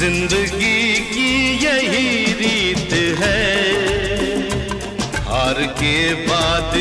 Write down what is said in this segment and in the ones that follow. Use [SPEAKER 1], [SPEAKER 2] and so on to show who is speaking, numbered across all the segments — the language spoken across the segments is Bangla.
[SPEAKER 1] ज़िंदगी की यही रीत है। हार के बाद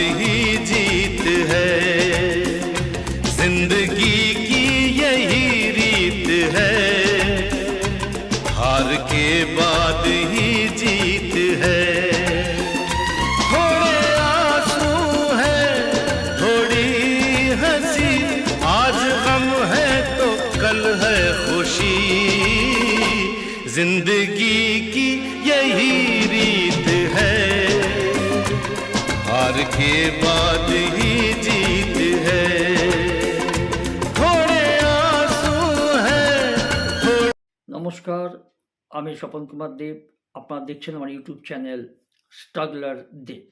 [SPEAKER 2] নমস্কার, আমি স্বপন কুমার দেব। আপনারা দেখছেন আমার ইউটিউব চ্যানেল স্ট্রাগলার দেব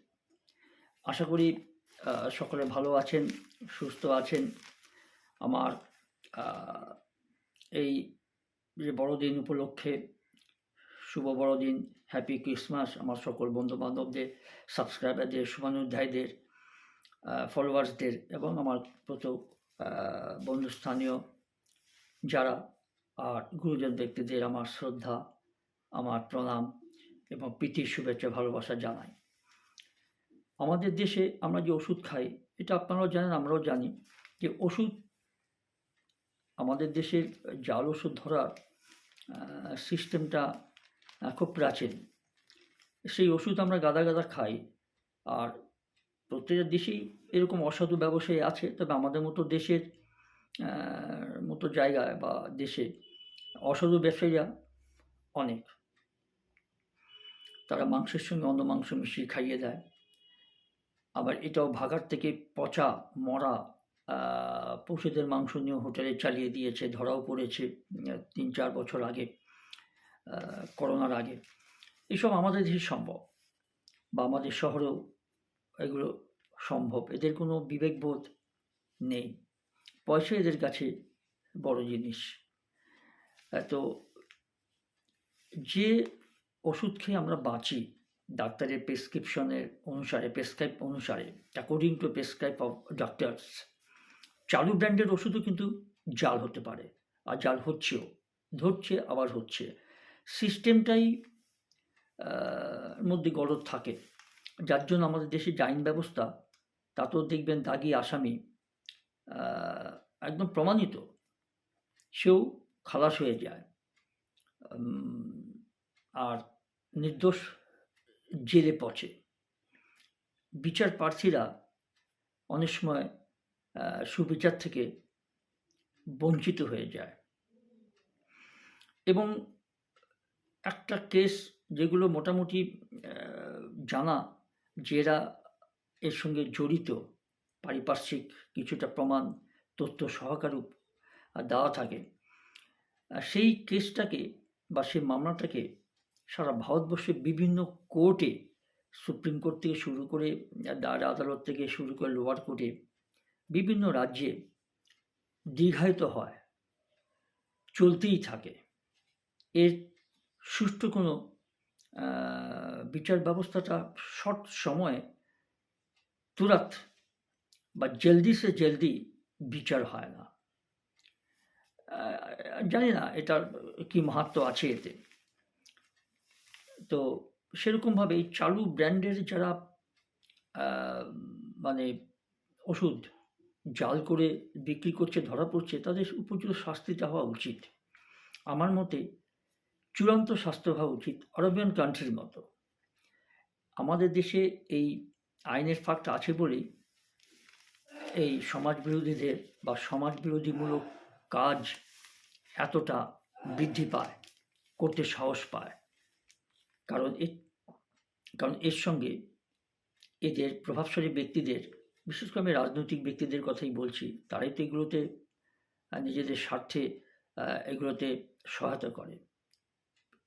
[SPEAKER 2] আশা করি সকলে ভালো আছেন, সুস্থ আছেন। আমার এই যে বড়দিন উপলক্ষে, শুভ বড়দিন হ্যাপি ক্রিসমাস আমার সকল বন্ধু বান্ধবদের সাবস্ক্রাইবারদের শুভানুধ্যায়ীদের ফলোয়ার্সদের এবং আমার প্রত বন্ধুস্থানীয় যারা আর গুরুজন ব্যক্তিদের আমার শ্রদ্ধা, আমার প্রণাম এবং প্রীতির শুভেচ্ছা, ভালোবাসা জানাই। আমাদের দেশে আমরা যে ওষুধ খাই, এটা আপনারাও জানেন, আমরাও জানি যে ওষুধ আমাদের দেশের জাল ওষুধ ধরার সিস্টেমটা খুব প্রাচীন। সেই ওষুধ আমরা গাদা গাদা খাই আর প্রত্যেকটা দেশেই এরকম অসাধু ব্যবসায়ী আছে, তবে আমাদের মতো দেশের মতো জায়গায় বা দেশে অসাধু ব্যবসায়ীরা অনেক। তারা মাংসের সঙ্গে অন্য মাংস মিশিয়ে খাইয়ে দেয়। আবার এটাও ভাগার থেকে পচা, মরা পশুদের মাংস নিয়ে হোটেলে চালিয়ে দিয়েছে, ধরাও পড়েছে তিন চার বছর আগে করোনার আগে। এসব আমাদের দেশে সম্ভব বা আমাদের শহরেও এগুলো সম্ভব। এদের কোনো বিবেকবোধ নেই। পয়সা এদের কাছে বড় জিনিস। তো যে ওষুধ খেয়ে আমরা বাঁচি, ডাক্তারের প্রেসক্রিপশনের অনুসারে, প্রেসক্রাইব অনুসারে according to prescribe of doctors চালু ব্র্যান্ডের ওষুধও কিন্তু জাল হতে পারে, আর জাল হচ্ছেও, ধরছে, আবার হচ্ছে। সিস্টেমটাই মধ্যে গলদ থাকে, যার জন্য আমাদের দেশে আইন ব্যবস্থা তাতেও দেখবেন দাগি আসামি একদম প্রমাণিত। সেও খালাস হয়ে যায়। আর নির্দোষ জেলে পচে। বিচার প্রার্থীরা অনেক সময় সুবিচার থেকে বঞ্চিত হয়ে যায়। এবং একটা কেস যেগুলো মোটামুটি জানা যে এরা সঙ্গে জড়িত, পারিপার্শ্বিক কিছুটা প্রমাণ, তথ্য সহকারী দেওয়া থাকে। সেই কেসটাকে বা সেই মামলাটাকে সারা ভারতবর্ষের বিভিন্ন কোর্টে, সুপ্রিম কোর্ট থেকে শুরু করে দাঁড় আদালত থেকে শুরু করে লোয়ার কোর্টে বিভিন্ন রাজ্যে দীর্ঘায়িত হয়, চলতেই থাকে। এর সুষ্ঠু কোনো বিচার ব্যবস্থাটা শর্ট সময়ে তুরাত বা জলদি সে জলদি বিচার হয় না। জানি না এটার কি মাহাত্ম আছে এতে। তো সেরকমভাবে এই চালু ব্র্যান্ডের যারা মানে ওষুধ জাল করে বিক্রি করছে, ধরা পড়ছে, তাদের উপযুক্ত শাস্তিটা হওয়া উচিত। আমার মতে চূড়ান্ত শাস্তি হওয়া উচিত আরবিয়ান কান্ট্রির মতো। আমাদের দেশে এই আইনের ফাঁকটা আছে বলেই এই সমাজ বিরোধীদের বা সমাজ বিরোধীমূলক কাজ এতটা বৃদ্ধি পায়, করতে সাহস পায়। কারণ এ, কারণ এর সঙ্গে এদের প্রভাবশালী ব্যক্তিদের, বিশেষ করে আমি রাজনৈতিক ব্যক্তিদের কথাই বলছি, তারাই তো এগুলোতে নিজেদের স্বার্থে এগুলোতে সহায়তা করে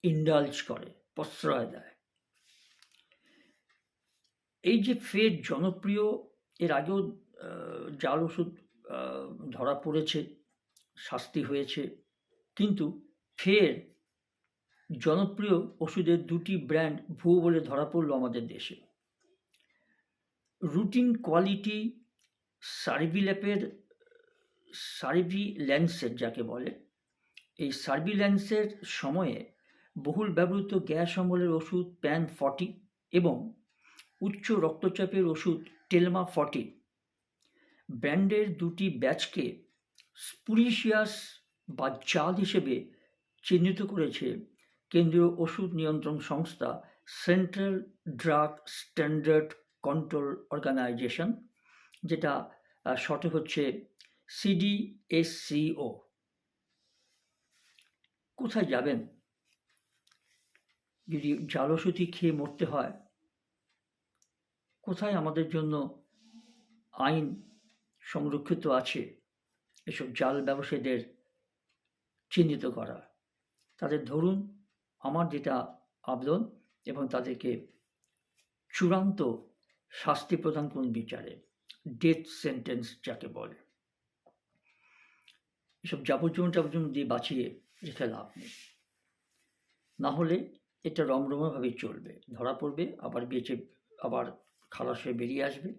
[SPEAKER 2] ইন্ডালজ করে, প্রশ্রয় দেয়। এই যে ফের জনপ্রিয়, এর আগেও জাল ওষুধ ধরা পড়েছে শাস্তি হয়েছে। কিন্তু ফের জনপ্রিয় ওষুধের দুটি ব্র্যান্ড ভুয়ো বলে ধরা পড়ল আমাদের দেশে। রুটিন কোয়ালিটি সার্ভিল্যাপের সার্ভি ল্যান্সেট যাকে বলে, এই সার্ভিল্যান্সের সময়ে বহুল ব্যবহৃত গ্যাস অম্বলের ওষুধ প্যান ফর্টি এবং উচ্চ রক্তচাপের ওষুধ টেলমা ফর্টি ব্র্যান্ডের দুটি ব্যাচকে স্পুরিশিয়াস বা জাল হিসেবে চিহ্নিত করেছে কেন্দ্রীয় ওষুধ নিয়ন্ত্রণ সংস্থা Central Drug Standard Control Organisation, যেটা শর্টে হচ্ছে সিডিএসসিও কোথায় যাবেন? যদি জাল ওষুধই খেয়ে মরতে হয়, কোথায় আমাদের জন্য আইন সংরক্ষিত আছে? এসব জাল ব্যবসায়ীদের চিহ্নিত করা। তাদের ধরুন, আমার যেটা আবেদন এবং তাদেরকে চূড়ান্ত শাস্তি প্রদান করুন বিচারে ডেথ সেন্টেন্স যাকে বলে। এসব যাবজ্জীবন যাবজ্জীবন দিয়ে বাঁচিয়ে রেখে লাভ নেই। না হলে এটা রমরমভাবেই চলবে। ধরা পড়বে, আবার বেঁচে, আবার খালাস হয়ে বেরিয়ে আসবে,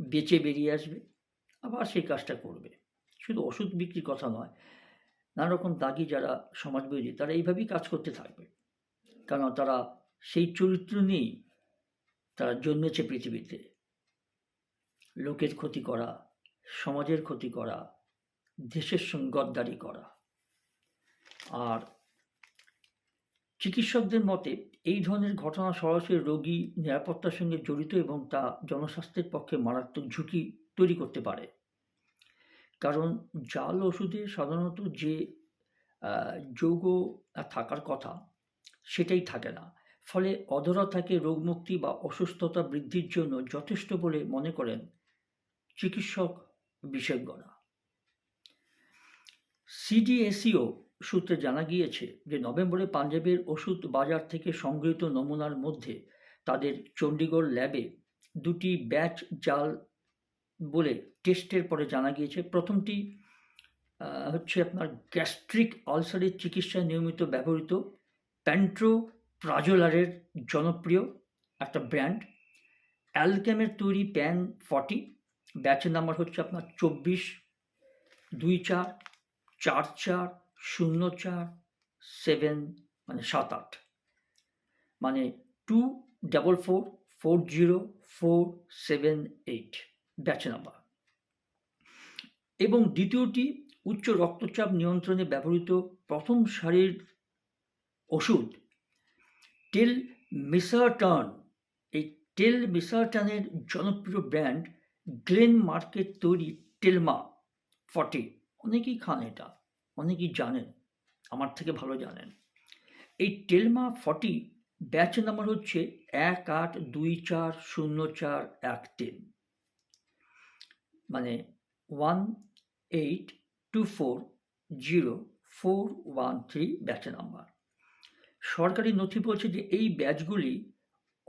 [SPEAKER 2] বেঁচে বেরিয়ে আসবে, আবার সেই কাজটা করবে। শুধু ওষুধ বিক্রির কথা নয় নানা রকম দাগি যারা সমাজবিরোধী, তারা এইভাবেই কাজ করতে থাকবে। কারণ তারা সেই চরিত্র নিয়েই তারা জন্মেছে পৃথিবীতে। লোকের ক্ষতি করা, সমাজের ক্ষতি করা, দেশের সঙ্গে গদ্দারি করা। আর চিকিৎসকদের মতে, এই ধরনের ঘটনা সরাসরি রোগী নিরাপত্তার সঙ্গে জড়িত এবং তা জনস্বাস্থ্যের পক্ষে মারাত্মক ঝুঁকি তৈরি করতে পারে। কারণ জাল ওষুধে সাধারণত যে যৌগ থাকার কথা, সেটাই থাকে না। ফলে অধরা থাকে রোগমুক্তি বা অসুস্থতা বৃদ্ধির জন্য যথেষ্ট বলে মনে করেন চিকিৎসক বিশেষজ্ঞরা সিডিএসিও সূত্রে জানা গিয়েছে যে, নভেম্বরে পাঞ্জাবের ওষুধ বাজার থেকে সংগৃহীত নমুনার মধ্যে তাদের চণ্ডীগড় ল্যাবে দুটি ব্যাচ জাল বলে টেস্টের পরে জানা গিয়েছে, প্রথমটি হচ্ছে আপনার গ্যাস্ট্রিক আলসারের চিকিৎসায় নিয়মিত ব্যবহৃত প্যান্ট্রো প্রাজোলারের জনপ্রিয় একটা ব্র্যান্ড। অ্যালকেমের তৈরি প্যান ফর্টি, ব্যাচের নাম্বার হচ্ছে আপনার চব্বিশ, দুই চার চার চার, শূন্য চার, সেভেন মানে সাত আট। মানে two double four four zero, four seven eight. Batch number এবং দ্বিতীয়টি, উচ্চ রক্তচাপ নিয়ন্ত্রণে ব্যবহৃত প্রথম সারির ওষুধ, টেল মিসারটন এই টেল মিসারটনের জনপ্রিয় ব্র্যান্ড গ্লেন মার্কেট তৈরি টেলমা ফর্টি। অনেকেই খান এটা, অনেকেই জানেন, আমার থেকে ভালো জানেন। এই টেলমা ফর্টি ব্যাচ নাম্বার হচ্ছে এক আট দুই চার শূন্য চার এক তিন। মানে one eight two four zero four one three batch number সরকারি নথি বলছে যে এই ব্যাচগুলি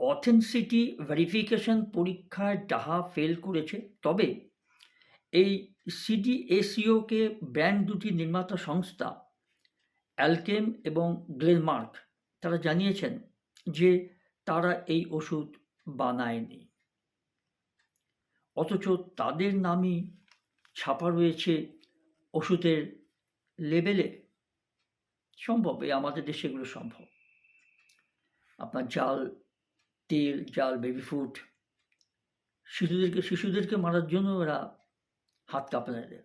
[SPEAKER 2] অথেন্সিটি ভেরিফিকেশন পরীক্ষায় ডাহা ফেল করেছে। তবে এই সিডিএসিওকে ব্র্যান্ড দুটি নির্মাতা সংস্থা অ্যালকেম এবং গ্লেনমার্ক তারা জানিয়েছেন যে তারা এই ওষুধ বানায়নি। অথচ তাদের নামই ছাপা রয়েছে ওষুধের লেবেলে। সম্ভব, এই আমাদের দেশে এগুলো সম্ভব। আপনার জাল, তেল, জাল বেবি ফুড শিশুদেরকে শিশুদেরকে মারার জন্য এরা হাত কাঁপে না এদের।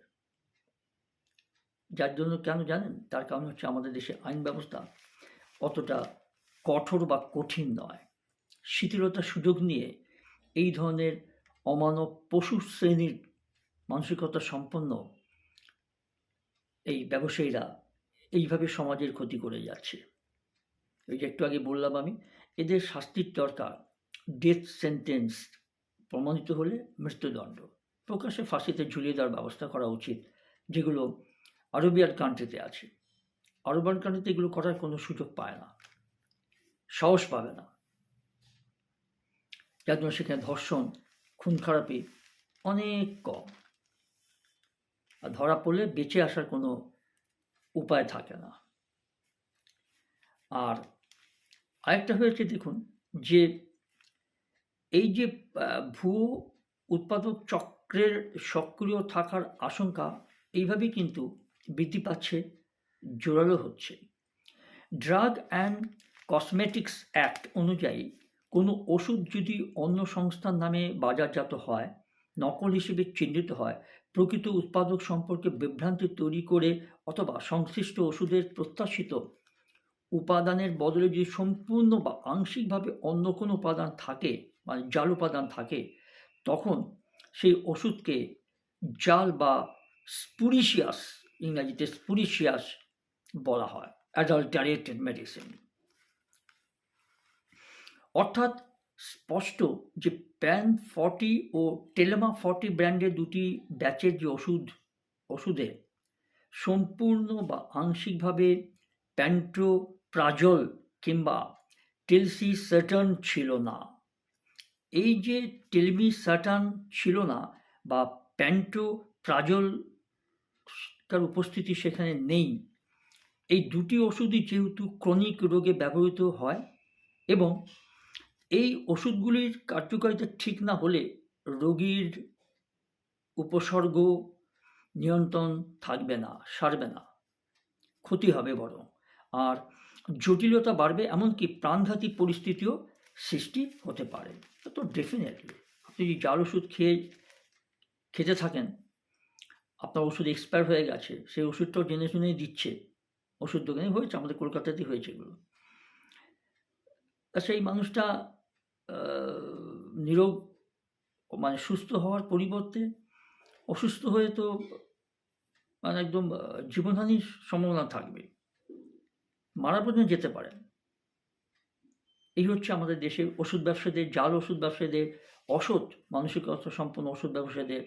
[SPEAKER 2] যার জন্য কেন জানেন? তার কারণ হচ্ছে আমাদের দেশে আইন ব্যবস্থা অতটা কঠোর বা কঠিন নয়। শিথিলতার সুযোগ নিয়ে এই ধরনের অমানব পশু শ্রেণির মানসিকতা সম্পন্ন এই ব্যবসায়ীরা এইভাবে সমাজের ক্ষতি করে যাচ্ছে। ওই যে একটু আগে বললাম আমি, এদের শাস্তির দরকার ডেথ সেন্টেন্স প্রমাণিত হলে মৃত্যুদণ্ড, প্রকাশ্যে ফাঁসিতে ঝুলিয়ে দেওয়ার ব্যবস্থা করা উচিত, যেগুলো আরবিয়ান কান্ট্রিতে আছে। আরবান কান্ট্রিতে এগুলো করার কোনো সুযোগ পায় না, সাহস পাবে না। যার জন্য সেখানে ধর্ষণ খুন খারাপি অনেক কম আর ধরা পড়লে বেঁচে আসার কোনো উপায় থাকে না। আর আরেকটা হয়েছে দেখুন যে, এই যে ভুয়ো উৎপাদক চক্রের সক্রিয় থাকার আশঙ্কা এইভাবেই কিন্তু বৃদ্ধি পাচ্ছে, জোরালো হচ্ছে। ড্রাগ অ্যান্ড কসমেটিক্স অ্যাক্ট অনুযায়ী কোনো ওষুধ যদি অন্য সংস্থার নামে বাজারজাত হয়, নকল হিসেবে চিহ্নিত হয়, প্রকৃত উৎপাদক সম্পর্কে বিভ্রান্তি তৈরি করে অথবা সংশ্লিষ্ট ওষুধের প্রত্যাশিত উপাদানের বদলে যদি সম্পূর্ণ বা আংশিকভাবে অন্য কোনো উপাদান থাকে মানে জাল উপাদান থাকে, তখন সেই ওষুধকে জাল বা স্পুরিশিয়াস, ইংরাজিতে স্পুরিশিয়াস বলা হয়, অ্যাডাল্টারেটেড মেডিসিন। অর্থাৎ স্পষ্ট যে প্যান ফর্টি ও টেলেমা ফর্টি ব্র্যান্ডের দুটি ব্যাচের যে ওষুধ, ওষুধে সম্পূর্ণ বা আংশিকভাবে প্যান্ট্রোপ্রাজল কিংবা টেলসি সাটার্ন ছিল না। এই যে টেলমি সাটার্ন ছিল না বা প্যান্ট্রোপ্রাজল তার উপস্থিতি সেখানে নেই, এই দুটি ওষুধই যেহেতু ক্রনিক রোগে ব্যবহৃত হয় এবং এই ওষুধগুলির কার্যকারিতা ঠিক না হলে রোগীর উপসর্গ নিয়ন্ত্রণ থাকবে না, সারবে না, ক্ষতি হবে বরং। আর জটিলতা বাড়বে এমনকি প্রাণঘাতী পরিস্থিতিও সৃষ্টি হতে পারে। তো ডেফিনেটলি আপনি যদি জাল ওষুধ খেয়ে, খেতে থাকেন, আপনার ওষুধ এক্সপায়ার হয়ে গেছে, সেই ওষুধটাও জেনে শুনেই দিচ্ছে, ওষুধ দোকানে হয়েছে, আমাদের কলকাতাতেই হয়েছে এগুলো। তা সেই মানুষটা নিরোগ মানে সুস্থ হওয়ার পরিবর্তে অসুস্থ হয়ে তো মানে একদম জীবনহানির সম্ভাবনা থাকবে। মারা পর্যন্ত যেতে পারেন এই হচ্ছে আমাদের দেশে ওষুধ ব্যবসায়ীদের, জাল ওষুধ ব্যবসায়ীদের অসৎ মানসিক মানসিকতা সম্পন্ন ওষুধ ব্যবসায়ীদের,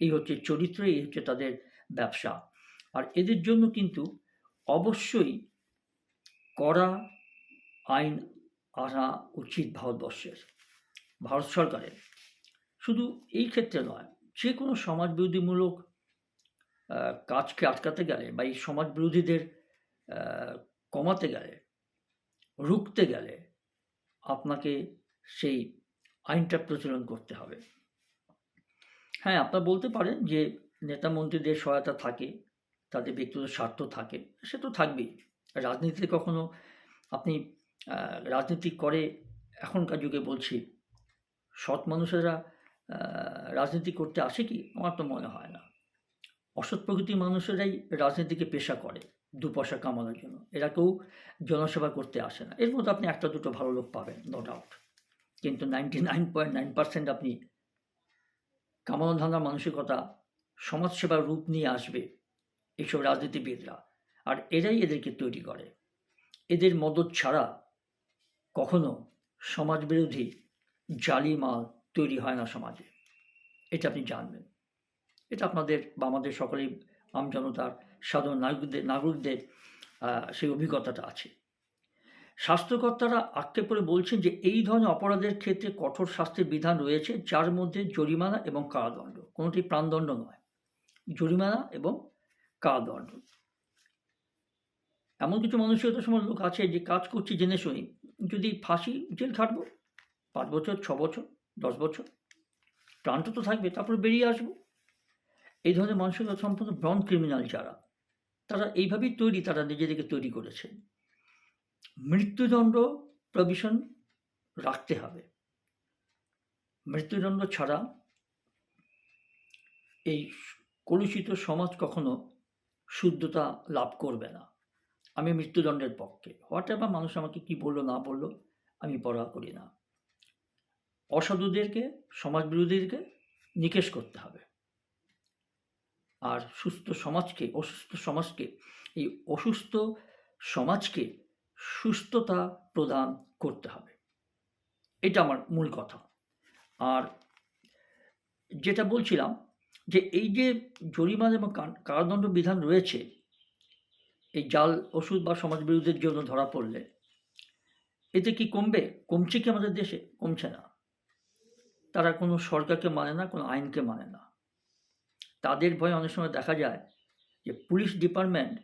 [SPEAKER 2] এই হচ্ছে চরিত্র, এই হচ্ছে তাদের ব্যবসা। আর এদের জন্য কিন্তু অবশ্যই কড়া আইন আনা উচিত ভারতবর্ষের, ভারত সরকারের। শুধু এই ক্ষেত্রে নয়, যে কোনো সমাজ বিরোধীমূলক কাজকে আটকাতে গেলে বা এই সমাজ বিরোধীদের কমাতে গেলে, রুখতে গেলে আপনাকে সেই আইনটা প্রচলন করতে হবে। হ্যাঁ আপনারা বলতে পারেন যে নেতা মন্ত্রীদের সহায়তা থাকে, তাদের ব্যক্তিগত স্বার্থ থাকে, সে তো থাকবেই। রাজনীতিতে কখনো আপনি রাজনীতি করে এখনকার যুগে বলছি, সৎ মানুষেরা রাজনীতি করতে আসে কি? আমার তো মনে হয় না। অসৎ প্রকৃতির মানুষেরাই রাজনীতিকে পেশা করে দু পয়সা কামানোর জন্য। এরা কেউ জনসেবা করতে আসে না। এর মধ্যে আপনি একটা দুটো ভালো লোক পাবেন নো ডাউট কিন্তু ninety nine point nine percent আপনি কামানো ধান্দার মানসিকতা, সমাজসেবার রূপ নিয়ে আসবে এইসব রাজনীতিবিদরা। আর এরাই এদেরকে তৈরি করে। এদের মদত ছাড়া কখনো সমাজবিরোধী জালি মাল তৈরি হয় না সমাজে। এটা আপনি জানবেন। এটা আপনাদের বা আমাদের সকলেই আমজনতার সাধারণ নাগরিকদের নাগরিকদের সেই অভিজ্ঞতাটা আছে। স্বাস্থ্যকর্তারা আক্ষেপ করে বলছেন যে, এই ধরনের অপরাধের ক্ষেত্রে কঠোর শাস্তির বিধান রয়েছে, যার মধ্যে জরিমানা এবং কারাদণ্ড। কোনোটি প্রাণদণ্ড নয়। জরিমানা এবং কারাদণ্ড। এমন কিছু মানসিকতার সময় লোক আছে যে, কাজ করছি জেনে শুনি যদি ফাঁসি জেল খাটব, পাঁচ বছর, ছ বছর, দশ বছর প্রাণটা তো থাকবে, তারপরে বেরিয়ে আসব। এই ধরনের মানসিকতা সম্পূর্ণ ব্রন ক্রিমিনাল যারা, তারা এইভাবেই তৈরি, তারা নিজেদেরকে তৈরি করেছে। মৃত্যুদণ্ড প্রভিশন রাখতে হবে। মৃত্যুদণ্ড ছাড়া এই কলুষিত সমাজ কখনো শুদ্ধতা লাভ করবে না। আমি মৃত্যুদণ্ডের পক্ষে। হোয়াট এভার মানুষ আমাকে কি বলল, না বলল, আমি পড়া করি না। অসাধুদেরকে সমাজ বিরোধীদেরকে নিকেশ করতে হবে। আর সুস্থ সমাজকে, অসুস্থ সমাজকে, এই অসুস্থ সমাজকে সুস্থতা প্রদান করতে হবে। এটা আমার মূল কথা। আর যেটা বলছিলাম যে এই যে জরিমানা এবং কারাদণ্ড বিধান রয়েছে এই জাল, ওষুধ বা সমাজ বিরোধীর জন্য ধরা পড়লে এতে কি কমবে? কমছে কি আমাদের দেশে? কমছে না। তারা কোনো সরকারকে মানে না, কোনো আইনকে মানে না। তাদের ভয়ে অনেক সময় দেখা যায় যে পুলিশ ডিপার্টমেন্ট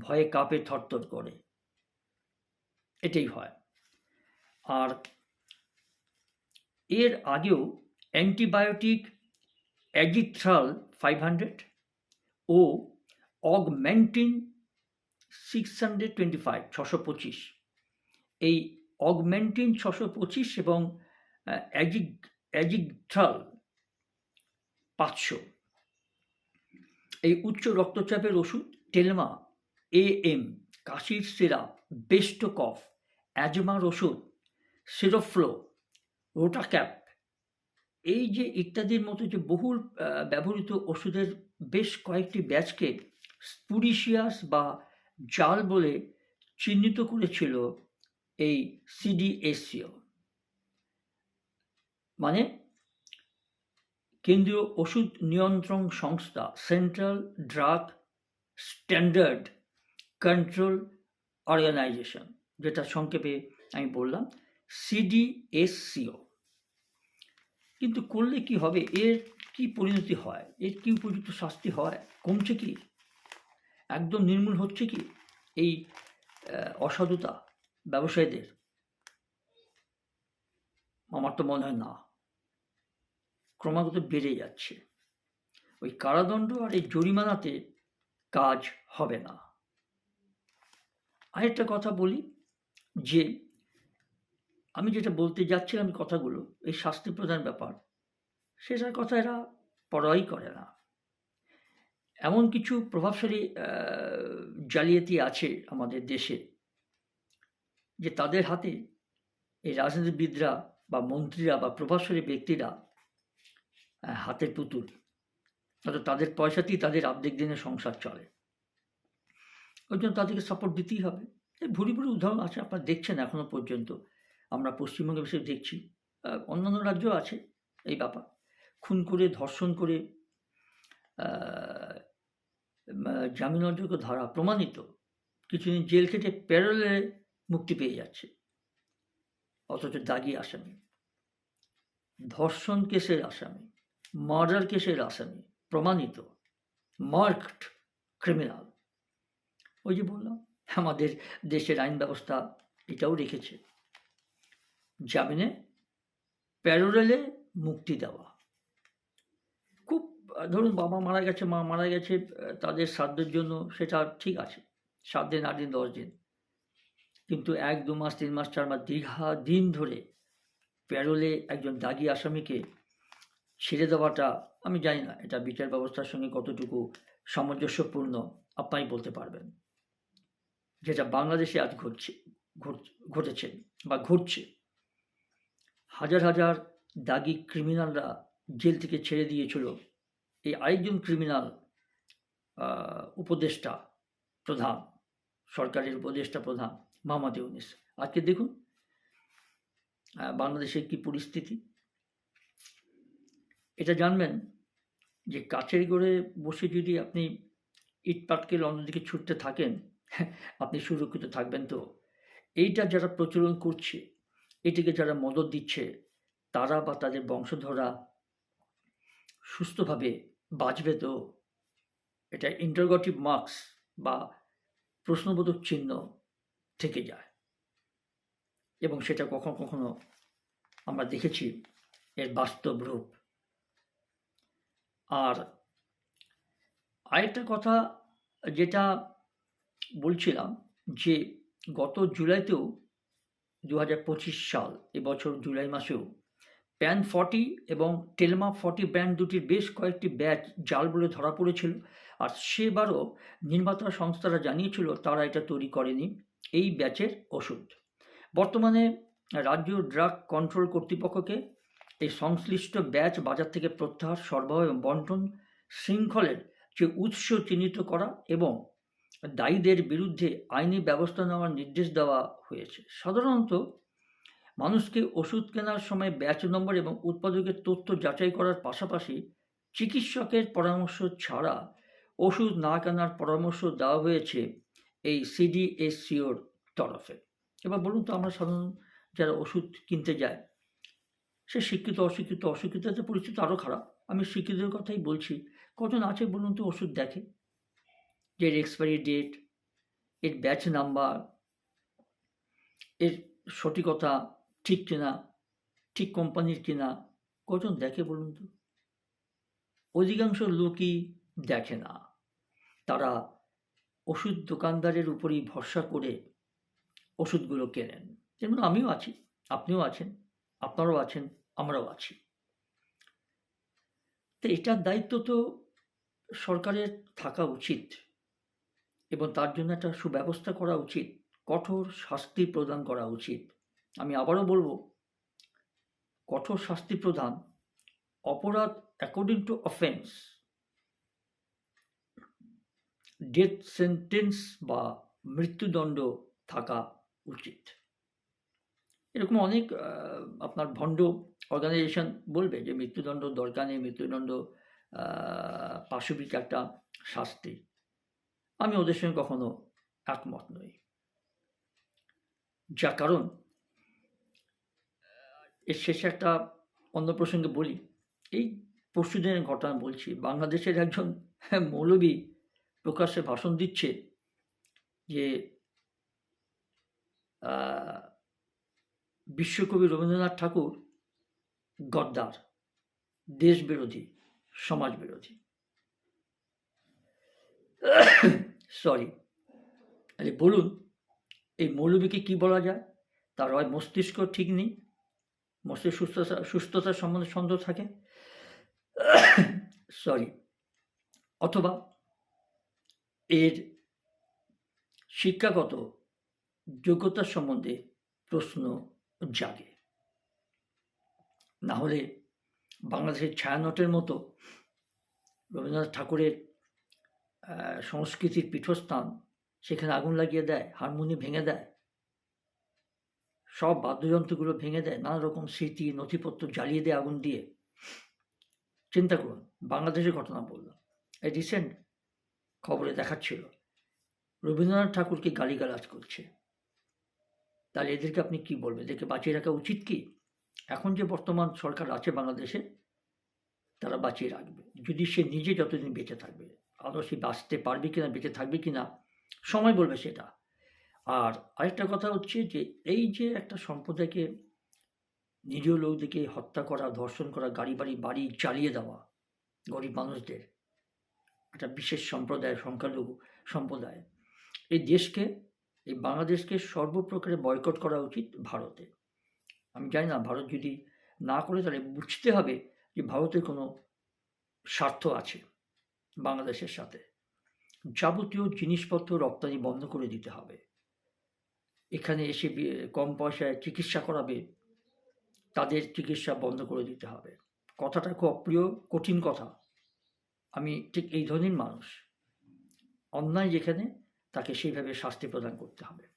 [SPEAKER 2] ভয়ে কাপে, থরথর করে। এটাই হয়। আর এর আগেও অ্যান্টিবায়োটিক অ্যাজিথ্রাল ফাইভ হান্ড্রেড ও Augmentin six hundred twenty five ছশো পঁচিশ। এই অগমেন্টিন ছশো পঁচিশ এবং অ্যাজিগ অ্যাজিগট্রাল পাঁচশো। এই উচ্চ রক্তচাপের ওষুধ টেলমা এ এম কাশির সিরাপ, বেস্ট কফ, অ্যাজমার ওষুধ, সিরোফ্লো, রোটাক্যাপ। এই যে ইত্যাদির মতো যে বহুল ব্যবহৃত ওষুধের বেশ কয়েকটি ব্যাচকে স্পুরিশিয়াস বা জাল বলে চিহ্নিত করেছিল এই সিডিএসিও মানে কেন্দ্রীয় ওষুধ নিয়ন্ত্রণ সংস্থা Central Drug Standard Control Organisation, যেটা সংক্ষেপে আমি বললাম সিডিএসসিও কিন্তু করলে কি হবে? এর কি পরিণতি হয়? এর কি উপযুক্ত শাস্তি হয়? কমছে কি? একদম নির্মূল হচ্ছে কি এই অসাধুতা ব্যবসায়ীদের? আমার তো মনে হয় না। ক্রমাগত বেড়ে যাচ্ছে। ওই কারাদণ্ড আর এই জরিমানাতে কাজ হবে না। আরেকটা কথা বলি, যে আমি যেটা বলতে যাচ্ছিলাম কথাগুলো, এই শাস্তি প্রদান ব্যাপার, সেটার কথা এরা পড়াই করে না। এমন কিছু প্রভাবশালী জালিয়াতি আছে আমাদের দেশে যে তাদের হাতে এই রাজনীতিবিদরা বা মন্ত্রীরা বা প্রভাবশালী ব্যক্তিরা হাতের পুতুল। অর্থাৎ তাদের পয়সাতেই তাদের অর্ধেক দিনে সংসার চলে। ওই জন্য তাদেরকে সাপোর্ট দিতেই হবে। এই ভুরি ভুরি উদাহরণ আছে, আপনারা দেখছেন এখনও পর্যন্ত। আমরা পশ্চিমবঙ্গে বসে দেখছি। অন্যান্য রাজ্য আছে এই ব্যাপার। খুন করে, ধর্ষণ করে জামিন অযোগ্য ধারা প্রমাণিত। কিছুদিন জেল খেটে প্যারোলে মুক্তি পেয়ে যাচ্ছে। অথচ দাগি আসামি। ধর্ষণ কেসের আসামি। মার্ডার কেসের আসামি। প্রমাণিত। Marked criminal. ওই যে বললাম, আমাদের দেশের আইন ব্যবস্থা এটাও রেখেছে। জামিনে প্যারোরেলে মুক্তি দেওয়া। ধরুন বাবা মারা গেছে, মা মারা গেছে তাদের শ্রাদ্ধের জন্য সেটা ঠিক আছে, সাত দিন, আট দিন, দশ দিন। কিন্তু এক, দু মাস, তিন মাস, চার মাস দীর্ঘা দিন ধরে প্যারোলে একজন দাগি আসামিকে ছেড়ে দেওয়াটা আমি জানি না, এটা বিচার ব্যবস্থার সঙ্গে কতটুকু সামঞ্জস্যপূর্ণ আপনাই বলতে পারবেন। যেটা বাংলাদেশে আজ ঘটছে ঘটেছে বা ঘটছে। হাজার হাজার দাগি ক্রিমিনালরা জেল থেকে ছেড়ে দিয়েছিল এই আরেকজন ক্রিমিনাল উপদেষ্টা প্রধান, সরকারের উপদেষ্টা প্রধান মাহমুদ ইউনিস আজকে দেখুন বাংলাদেশের কি পরিস্থিতি। এটা জানবেন যে কাছের গড়ে বসে যদি আপনি ইট পাটকেল অন্যদিকে ছুটতে থাকেন, আপনি সুরক্ষিত থাকবেন তো। এইটা যারা প্রচলন করছে, এটিকে যারা মদত দিচ্ছে, তারা বা তাদের বংশধরা সুস্থভাবে বাঁচবে তো? এটা ইন্টারগটিভ মার্কস বা প্রশ্নবোধক চিহ্ন থেকে যায়। এবং সেটা কখনো কখনো আমরা দেখেছি এর বাস্তব রূপ। আর আরেকটা কথা যেটা বলছিলাম যে গত জুলাইতেও দু হাজার পঁচিশ সাল এবছর জুলাই মাসেও প্যান ফর্টি এবং টেলমা ফর্টি ব্র্যান্ড দুটির বেশ কয়েকটি ব্যাচ জাল বলে ধরা পড়েছিল। আর সেবারও নির্মাতা সংস্থারা জানিয়েছিল তারা এটা তৈরি করেনি। এই ব্যাচের ওষুধ। বর্তমানে রাজ্য ড্রাগ কন্ট্রোল কর্তৃপক্ষকে এই সংশ্লিষ্ট ব্যাচ বাজার থেকে প্রত্যাহার, সরবরাহ এবং বন্টন শৃঙ্খলের যে উৎস চিহ্নিত করা এবং দায়ীদের বিরুদ্ধে আইনি ব্যবস্থা নেওয়ার নির্দেশ দেওয়া হয়েছে। সাধারণত মানুষকে ওষুধ কেনার সময় ব্যাচ নম্বর এবং উৎপাদকের তথ্য যাচাই করার পাশাপাশি চিকিৎসকের পরামর্শ ছাড়া ওষুধ না কেনার পরামর্শ দেওয়া হয়েছে এই সিডিএসসিওর তরফে। এবার বলুন তো, আমরা সাধারণ যারা ওষুধ কিনতে যায় সে শিক্ষিত, অশিক্ষিত অশিক্ষিততে পরিস্থিতি আরও খারাপ। আমি শিক্ষিতের কথাই বলছি, কজন আছে বলুন তো ওষুধ দেখে? যে এর এক্সপায়ারি ডেট এর ব্যাচ নাম্বার এর সঠিকতা ঠিক কিনা, ঠিক কোম্পানির কিনা, কজন দেখে বলুন তো? অধিকাংশ লোকই দেখে না। তারা ওষুধ দোকানদারের উপরই ভরসা করে ওষুধগুলো কেনেন। যেমন আমিও আছি, আপনিও আছেন, আপনারাও আছেন, আমরাও আছি। তো এটার দায়িত্ব তো সরকারের থাকা উচিত এবং তার জন্য একটা সুব্যবস্থা করা উচিত, কঠোর শাস্তি প্রদান করা উচিত। আমি আবারও বলব, কঠোর শাস্তি প্রদান, অপরাধ according to offence death sentence বা মৃত্যুদণ্ড থাকা উচিত। এরকম অনেক আপনার ভণ্ড অর্গানাইজেশন বলবে যে মৃত্যুদণ্ড দরকার নেই, মৃত্যুদণ্ড পাশবিক একটা শাস্তি। আমি ওদের সঙ্গে কখনো একমত নই। যার কারণ এর শেষে একটা অন্য প্রসঙ্গে বলি। এই পরশু দিনের ঘটনা বলছি, বাংলাদেশের একজন মৌলবী প্রকাশ্যে ভাষণ দিচ্ছে যে বিশ্বকবি রবীন্দ্রনাথ ঠাকুর গদ্দার দেশ বিরোধী সমাজ বিরোধী সরি আরে বলুন, এই মৌলবীকে কি বলা যায়? তার হয় মস্তিষ্ক ঠিক নেই মস্তিষ্ক সুস্থতা, সুস্থতার সম্বন্ধে সন্দেহ থাকে। সরি অথবা এর শিক্ষাগত যোগ্যতার সম্বন্ধে প্রশ্ন জাগে। না হলে বাংলাদেশের ছায়ানটের মতো রবীন্দ্রনাথ ঠাকুরের সংস্কৃতির পীঠস্থান সেখানে আগুন লাগিয়ে দেয় হারমোনি ভেঙে দেয় সব বাদ্যযন্ত্রগুলো ভেঙে দেয় নানা রকম স্মৃতি, নথিপত্র জ্বালিয়ে দেয় আগুন দিয়ে। চিন্তা করুন, বাংলাদেশের ঘটনা বললাম। এই রিসেন্ট খবরে দেখাচ্ছিল, রবীন্দ্রনাথ ঠাকুরকে গালিগালাজ করছে। তাহলে এদেরকে আপনি কি বলবেন? এদেরকে বাঁচিয়ে রাখা উচিত কি? এখন যে বর্তমান সরকার আছে বাংলাদেশে, তারা বাঁচিয়ে রাখবে। যদি সে নিজে যতদিন বেঁচে থাকবে আদৌ সে বাঁচতে পারবে কিনা, বেঁচে থাকবে কিনা, সময় বলবে সেটা। আর আরেকটা কথা হচ্ছে যে, এই যে একটা সম্প্রদায়কে নিরীহ লোকদেরকে হত্যা করা, ধর্ষণ করা, গাড়ি বাড়ি বাড়ি চালিয়ে দেওয়া গরিব মানুষদের, একটা বিশেষ সম্প্রদায়, সংখ্যালঘু সম্প্রদায়, এই দেশকে, এই বাংলাদেশকে সর্বপ্রকারে বয়কট করা উচিত ভারতে। আমি জানি না, ভারত যদি না করে তাহলে বুঝতে হবে যে ভারতের কোনো স্বার্থ আছে বাংলাদেশের সাথে। যাবতীয় জিনিসপত্র রপ্তানি বন্ধ করে দিতে হবে। এখানে এসে কম পয়সায় চিকিৎসা করাবে, তাদের চিকিৎসা বন্ধ করে দিতে হবে। কথাটা খুব অপ্রিয়, কঠিন কথা। আমি ঠিক এই ধরনের মানুষ। অন্যায় যেখানে, তাকে সেইভাবে শাস্তি প্রদান করতে হবে।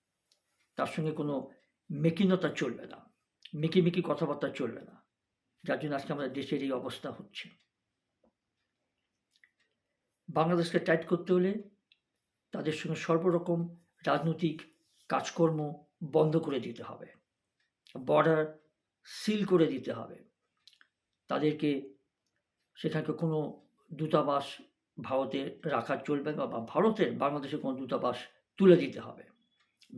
[SPEAKER 2] তার সঙ্গে কোনো মেকিনতা চলবে না। মেকি মেকি কথাবার্তা চলবে না। যার জন্য আজকে আমাদের দেশের এই অবস্থা হচ্ছে। বাংলাদেশকে টাইট করতে হলে তাদের সঙ্গে সর্বরকম রাজনৈতিক কাজকর্ম বন্ধ করে দিতে হবে। বর্ডার সিল করে দিতে হবে। তাদেরকে সেখানকে কোনো দূতাবাস ভারতে রাখা চলবে না বা ভারতের, বাংলাদেশে কোনো দূতাবাস তুলে দিতে হবে।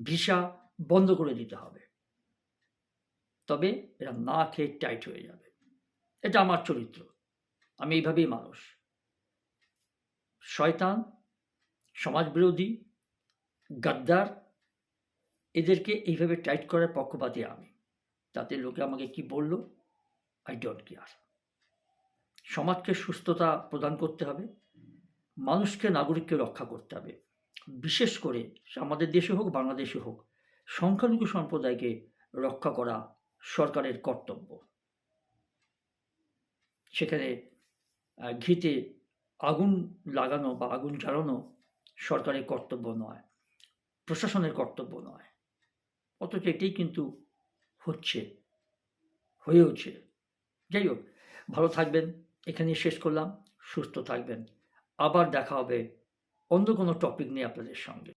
[SPEAKER 2] ভিসা বন্ধ করে দিতে হবে। তবে এরা না খেয়ে টাইট হয়ে যাবে। এটা আমার চরিত্র। আমি এইভাবেই মানুষ। শয়তান, সমাজবিরোধী, গাদ্দার এদেরকে এইভাবে টাইট করার পক্ষপাতী আমি। তাতে লোকে আমাকে কি বলল? আই ডোন্ট কেয়ার সমাজকে সুস্থতা প্রদান করতে হবে, মানুষকে, নাগরিককে রক্ষা করতে হবে। বিশেষ করে আমাদের দেশে হোক, বাংলাদেশে হোক, সংখ্যালঘু সম্প্রদায়কে রক্ষা করা সরকারের কর্তব্য। সেখানে ঘিতে আগুন লাগানো বা আগুন জ্বালানো সরকারের কর্তব্য নয়, প্রশাসনের কর্তব্য নয়। অথচ এটাই কিন্তু হচ্ছে, হয়েওছে। যাই হোক ভালো থাকবেন এখানেই শেষ করলাম, সুস্থ থাকবেন। আবার দেখা হবে অন্য কোনো টপিক নিয়ে আপনাদের সঙ্গে।